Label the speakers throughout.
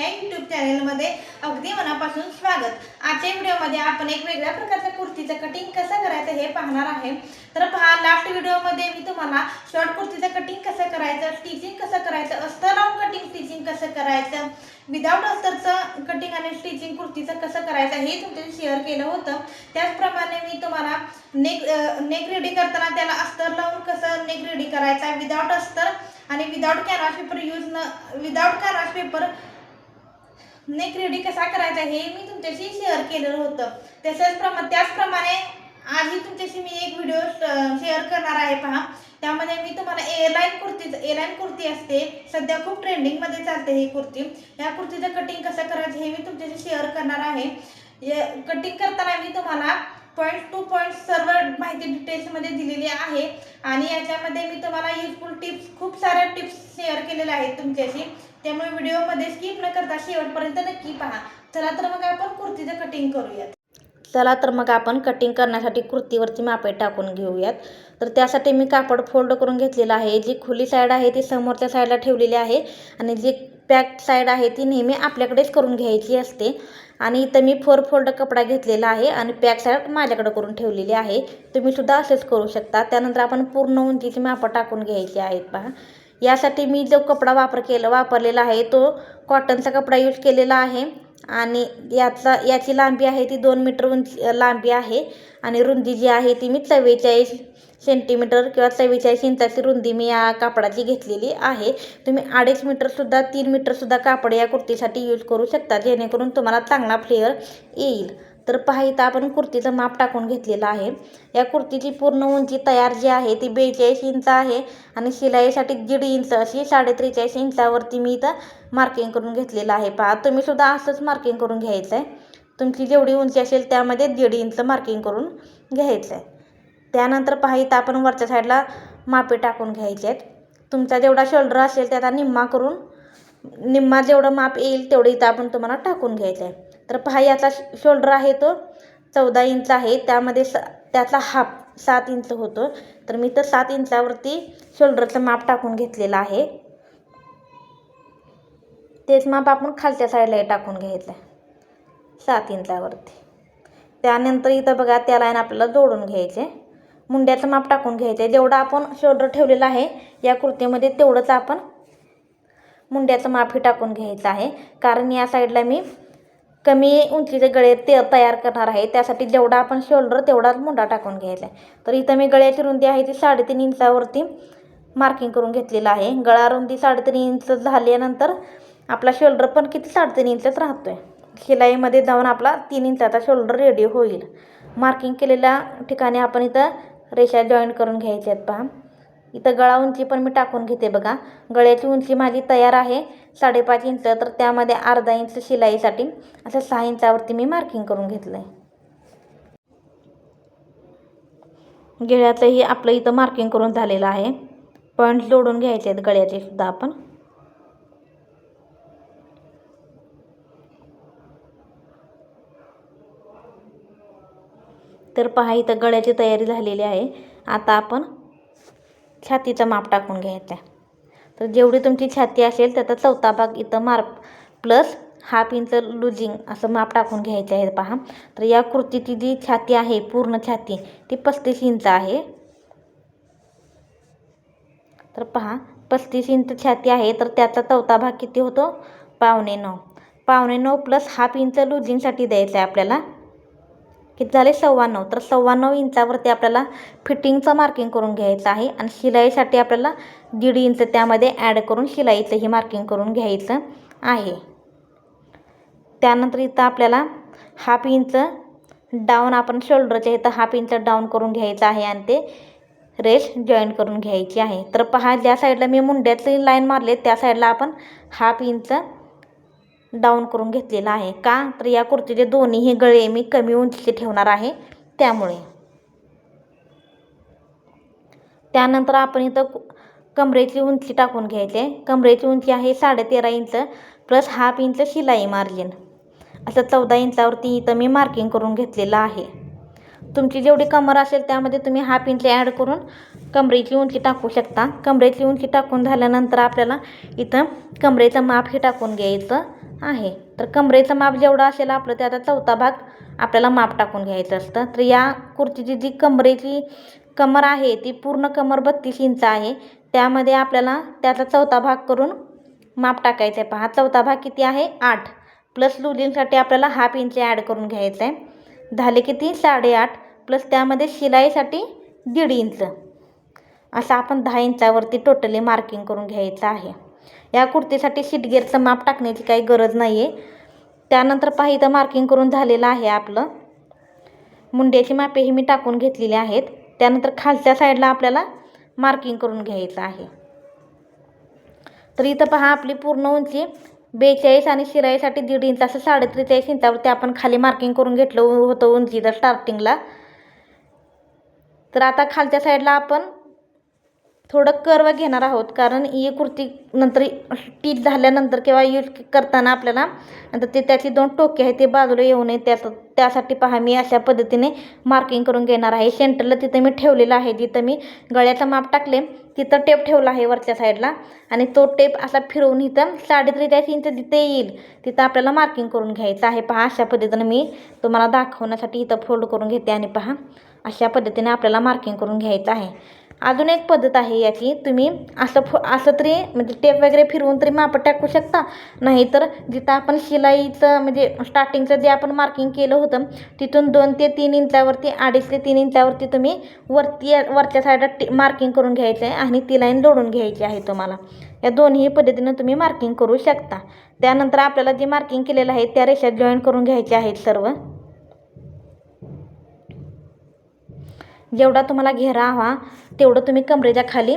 Speaker 1: या युट्यूब चॅनलमध्ये अगदी मनापासून स्वागत. आजच्या व्हिडिओमध्ये आपण एक वेगळ्या प्रकारच्या कुर्तीचं कटिंग कसं करायचं हे पाहणार आहे. तर पहा लास्ट व्हिडिओमध्ये मी तुम्हाला शॉर्ट कुर्तीचं कटिंग कसं करायचं स्टिचिंग कसं करायचं अस्तर लावून कटिंग स्टिचिंग कसं करायचं विदाऊट अस्तरचं कटिंग आणि स्टिचिंग कुर्तीचं कसं करायचं हे तुमच्याशी शेअर केलं होतं. त्याचप्रमाणे मी तुम्हाला नेक नेक रेडी करताना त्याला अस्तर लावून कसं नेक रेडी करायचा विदाऊट अस्तर आणि विदाऊट कॅनव्हास पेपर यूज न without canvas paper neck ready कसा करायचा हे मी तुमच्याशी शेअर केलेलं होतं. तसंच प्रमा त्याचप्रमाणे आजही तुमच्याशी मी एक व्हिडिओ शेअर करणार आहे पहा. त्यामध्ये मी तुम्हाला एअरलाईन कुर्तीचं एअरलाईन कुर्ती असते. सध्या खूप ट्रेंडिंगमध्ये चालते ही कुर्ती. या कुर्तीचं कटिंग कसं करायचं हे मी तुमच्याशी शेअर करणार आहे. कटिंग करताना मी तुम्हाला पॉईंट टू पॉईंट सर्व माहिती डिटेल्समध्ये दिलेली आहे. आणि याच्यामध्ये मी तुम्हाला युजफुल टिप्स खूप साऱ्या टिप्स शेअर केलेल्या आहेत तुमच्याशी. त्यामुळे व्हिडिओमध्ये स्किप न करता शेवटपर्यंत नक्की पहा. चला तर मग आपण कुर्तीचं कटिंग करूयात.
Speaker 2: चला तर मग आपण कटिंग करण्यासाठी कुर्तीवरती मापे टाकून घेऊयात. तर त्यासाठी मी कापड फोल्ड करून घेतलेलं आहे. जी खुली साईड आहे ती समोरच्या साईडला ठेवलेली आहे. आणि जी पॅक साईड आहे ती नेहमी आपल्याकडेच करून घ्यायची असते. आणि इथं मी फोर फोल्ड कपडा घेतलेला आहे आणि पॅक साईड माझ्याकडे करून ठेवलेली आहे. तुम्हीसुद्धा असेच करू शकता. त्यानंतर आपण पूर्ण उंचीची मापं टाकून घ्यायची आहेत पहा. यासाठी मी जो कपडा वापर केला वापरलेला आहे तो कॉटनचा कपडा यूज केलेला आहे. आणि याचा याची लांबी आहे ती दोन मीटर उंची लांबी आहे. आणि रुंदी जी आहे ती मी चव्वेचाळीस सेंटीमीटर किंवा चव्वेचाळीस इंचाची रुंदी मी या कापडाची घेतलेली आहे. तुम्ही अडीच मीटरसुद्धा तीन मीटरसुद्धा कापड या कुर्तीसाठी यूज करू शकता जेणेकरून तुम्हाला चांगला फ्लेअर येईल. तर पहा इथं आपण कुर्तीचं माप टाकून घेतलेलं आहे. या कुर्तीची पूर्ण उंची तयार जी आहे ती बेचाळीस इंच आहे आणि शिलाईसाठी दीड इंच अशी साडे त्रेचाळीस इंचावरती मी इथं मार्किंग करून घेतलेलं आहे. पहा तुम्हीसुद्धा असंच मार्किंग करून घ्यायचं आहे तुमची जेवढी उंची असेल त्यामध्ये दीड इंच मार्किंग करून घ्यायचं आहे त्यानंतर पहा इथं आपण वरच्या साईडला मापे टाकून घ्यायचे आहेत तुमचा जेवढा शोल्डर असेल त्याचा निम्मा करून निम्मा जेवढं माप येईल तेवढं इथं आपण तुम्हाला टाकून घ्यायचं आहे तर पहा याचा शोल्डर आहे तो चौदा इंच आहे. त्यामध्ये स त्याचा हाफ सात इंच होतो. तर मी तर सात इंचावरती शोल्डरचं माप टाकून घेतलेलं आहे. तेच माप आपण खालच्या साईडलाही टाकून घ्यायचं आहे सात इंचावरती. त्यानंतर इथं बघा त्या लाईन आपल्याला जोडून घ्यायचे. मुंड्याचं माप टाकून घ्यायचं. आहे जेवढं आपण शोल्डर ठेवलेलं आहे या कुर्तीमध्ये तेवढंच आपण मुंड्याचं मापही टाकून घ्यायचं आहे. कारण या साईडला मी कमी उंचीचे गळे ते तयार करणार आहे. त्यासाठी जेवढा आपण शोल्डर तेवढाच मुंडा टाकून घ्यायचा आहे. तर इथं मी गळ्याची रुंदी आहे ती साडेतीन इंचावरती मार्किंग करून घेतलेलं आहे. गळा रुंदी साडेतीन इंच झाल्यानंतर आपला शोल्डर पण किती साडेतीन इंचच राहतो आहे शिलाईमध्ये जाऊन आपला तीन इंचाचा शोल्डर रेडी होईल. मार्किंग केलेल्या ठिकाणी आपण इथं रेषा जॉईन करून घ्यायच्या आहेत पहा. इथं गळा उंची पण मी टाकून घेते बघा. गळ्याची उंची माझी तयार आहे. साडेपाच इंच तर त्यामध्ये अर्धा इंच शिलाईसाठी असं सहा इंचावरती मी मार्किंग करून घेतलं आहे गिळ्याचंही आपलं इथं मार्किंग करून झालेलं आहे. पॉईंट जोडून घ्यायचे आहेत गळ्याचे सुद्धा आपण. तर पहा इथं गळ्याची तयारी झालेली आहे. आता आपण छातीचं माप टाकून घ्यायचं आहे तर जेवढी तुमची छाती असेल त्याचा चौथा भाग इथं mark plus half inch loosing असं माप टाकून घ्यायचं आहे पहा. तर या कुर्तीची जी छाती आहे पूर्ण छाती ती पस्तीस इंच आहे. तर पहा पस्तीस इंच छाती आहे तर त्याचा चौथा भाग किती होतो? पावणे नऊ. पावणे नऊ प्लस हाफ इंच लुजिंगसाठी द्यायचं आहे आपल्याला. किती झाले सव्वाण्णव तर सव्वाण्णव इंचावरती आपल्याला फिटिंगचं मार्किंग करून घ्यायचं आहे आणि शिलाईसाठी आपल्याला दीड इंच त्यामध्ये ॲड करून शिलाईचंही मार्किंग करून घ्यायचं आहे. त्यानंतर इथं आपल्याला हाफ इंच डाऊन आपण शोल्डरच्या इथं हाफ इंच डाऊन करून घ्यायचं आहे आणि ते रेस जॉईन करून घ्यायची आहे. तर पहा ज्या साईडला मी मुंड्याची लाईन मारले त्या साईडला आपण हाफ इंच डाऊन करून घेतलेला आहे. का? तर या कुर्तीचे दोन्हीही गळे मी कमी उंचीचे ठेवणार आहे त्यामुळे. त्यानंतर आपण इथं कमरेची उंची टाकून घ्यायचे. कमरेची उंची आहे साडेतेरा इंच प्लस हाफ इंच शिलाई मार्जिन असं चौदा इंचावरती इथं मी मार्किंग करून घेतलेलं आहे. तुमची जेवढी कमर असेल त्यामध्ये तुम्ही हाफ इंची ॲड करून कमरेची उंची टाकू शकता. कमरेची उंची टाकून झाल्यानंतर आपल्याला इथं कमरेचं माप हे टाकून घ्यायचं आहे. तर कमरेचं माप जेवढं असेल आपलं त्याचा चौथा भाग आपल्याला माप टाकून घ्यायचं असतं. तर या कुर्तीची जी कमरेची कमर आहे ती पूर्ण कमर बत्तीस इंच आहे. त्यामध्ये आपल्याला त्याचा चौथा भाग करून माप टाकायचं आहे पहा चौथा भाग किती आहे? आठ. प्लस लुलींसाठी आपल्याला हाफ इंच ॲड करून घ्यायचं आहे झाले किती साडेआठ प्लस त्यामध्ये शिलाईसाठी दीड इंच. असं आपण दहा इंचावरती टोटली मार्किंग करून घ्यायचं आहे. या कुर्तीसाठी शिटगेअरचं माप टाकण्याची काही गरज नाही आहे त्यानंतर पहा इथं मार्किंग करून झालेलं आहे आपलं. मुंड्याची मापेही मी टाकून घेतलेली आहेत. त्यानंतर खालच्या साईडला आपल्याला मार्किंग करून घ्यायचं आहे. तर इथं पहा आपली पूर्ण उंची बेचाळीस आणि शिराईसाठी दीड इंच असं साडेत्रेचाळीस इंचावरती आपण खाली मार्किंग करून घेतलं होतं उंचीचं स्टार्टिंगला तर आता खालच्या साईडला आपण थोडं कर्व घेणार आहोत. कारण ही कुर्ती नंतर टीच झाल्यानंतर किंवा यूज करताना आपल्याला नंतर ते त्याची दोन टोके आहेत ते बाजूला येऊ नये. त्या त्यासाठी पहा मी अशा पद्धतीने मार्किंग करून घेणार आहे. सेंटरला तिथं मी ठेवलेलं आहे. जिथं मी गळ्याचं माप टाकले तिथं टेप ठेवला आहे वरच्या साईडला आणि तो टेप असा फिरवून इथं साडेत्रेचाळीस इंच जिथे येईल. तिथं आपल्याला मार्किंग करून घ्यायचं आहे. पहा अशा पद्धतीनं मी तुम्हाला दाखवण्यासाठी इथं फोल्ड करून घेते. आणि पहा अशा पद्धतीने आपल्याला मार्किंग करून घ्यायचं आहे. अजून एक पद्धत आहे याची तुम्ही असं फ असं तरी म्हणजे टेप वगैरे फिरवून तरी मापं टाकू शकता. नाहीतर जिथं आपण शिलाईचं म्हणजे स्टार्टिंगचं जे आपण मार्किंग केलं होतं तिथून दोन ते तीन इंचावरती अडीच ते तीन इंचावरती तुम्ही वरती वरच्या साईडला टी मार्किंग करून घ्यायचं आहे आणि ती लाईन जोडून घ्यायची आहे तुम्हाला. या दोन्ही पद्धतीनं तुम्ही मार्किंग करू शकता. त्यानंतर आपल्याला जे मार्किंग केलेलं आहे त्या रेषा जॉईन करून घ्यायच्या आहेत सर्व. जेवढा तुम्हाला घेरा हवा तेवढं तुम्ही कमरेच्या खाली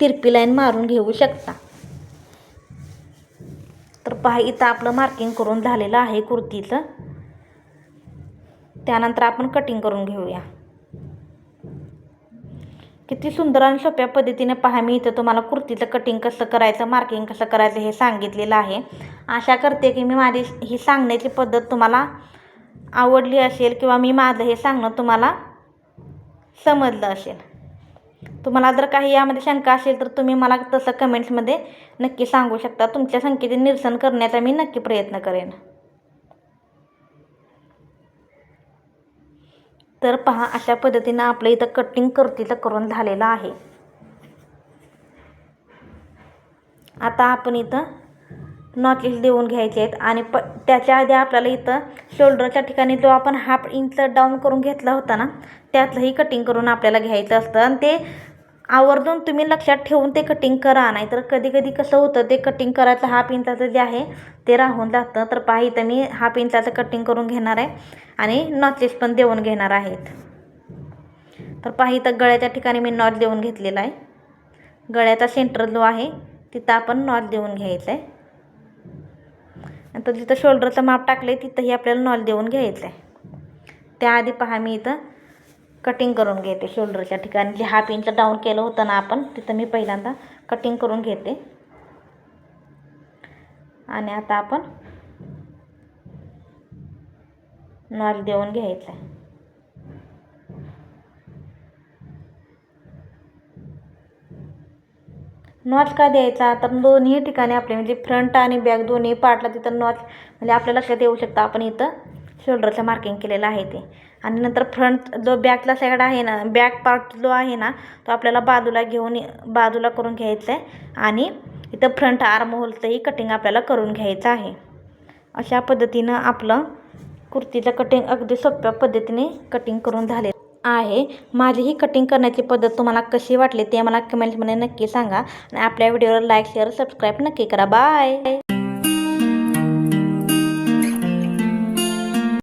Speaker 2: तिरपी लाईन मारून घेऊ शकता. तर पहा इथं आपलं मार्किंग करून झालेलं आहे कुर्तीचं. त्यानंतर आपण कटिंग करून घेऊया. किती सुंदर आणि सोप्या पद्धतीने पहा मी इथं तुम्हाला कुर्तीचं कटिंग कसं करायचं मार्किंग कसं करायचं हे सांगितलेलं आहे. आशा करते की मी माझी ही सांगण्याची पद्धत तुम्हाला आवडली असेल किंवा मी माझं हे सांगणं तुम्हाला समजलं असेल. तुम्हाला जर काही यामध्ये शंका असेल तर तुम्ही मला तसं कमेंट्समध्ये नक्की सांगू शकता. तुमच्या शंकेचे निरसन करण्याचा मी नक्की प्रयत्न करेन. तर पहा अशा पद्धतीनं आपलं इथं कटिंग करतीचं करून झालेलं आहे. आता आपण इथं नॉचेस देऊन घ्यायचे आहेत. आणि प त्याच्या आधी आपल्याला इथं शोल्डरच्या ठिकाणी जो आपण हाफ इंच डाऊन करून घेतला होता ना त्यातलंही कटिंग करून आपल्याला घ्यायचं असतं. आणि ते आवर्जून तुम्ही लक्षात ठेवून ते कटिंग करा. नाही तर कधी कधी कसं होतं ते कटिंग करायचं हाफ इंचाचं जे आहे ते राहून जातं. तर पहा इथं मी हाफ इंचाचं कटिंग करून घेणार आहे. आणि नॉचेस पण देऊन घेणार आहेत तर पहा इथं गळ्याच्या ठिकाणी मी नॉच देऊन घेतलेला आहे. गळ्याचा सेंटर जो आहे तिथं आपण नॉच देऊन घ्यायचं आहे. आता जिथं शोल्डरचं माप टाकलं आहे तिथंही आपल्याला नॉल देऊन घ्यायचं आहे त्याआधी पहा मी इथं कटिंग करून घेते शोल्डरच्या ठिकाणी. जे हाफ इंच डाऊन केलं होतं ना आपण तिथं मी पहिल्यांदा कटिंग करून घेते. आणि आता आपण नॉल देऊन घ्यायचं आहे नॉच का द्यायचा? तर दोन्ही ठिकाणी आपले म्हणजे फ्रंट आणि बॅक दोन्ही पार्टला तिथं नॉच म्हणजे आपल्या लक्षात येऊ शकतं. आपण इथं शोल्डरचं मार्किंग केलेलं आहे ते. आणि नंतर फ्रंट जो बॅकला साईड आहे ना बॅक पार्ट जो आहे ना तो आपल्याला बाजूला घेऊन बाजूला करून घ्यायचा आहे आणि इथं फ्रंट आर्म होलचंही कटिंग आपल्याला करून घ्यायचं आहे. अशा पद्धतीनं आपलं कुर्तीचं कटिंग अगदी सोप्या पद्धतीने कटिंग करून झाले आहे. माझी ही कटिंग करण्याची पद्धत तुम्हाला कशी वाटली ते मला कमेंट्समध्ये नक्की सांगा. आणि आपल्या व्हिडिओला लाईक शेअर सबस्क्राईब नक्की करा. बाय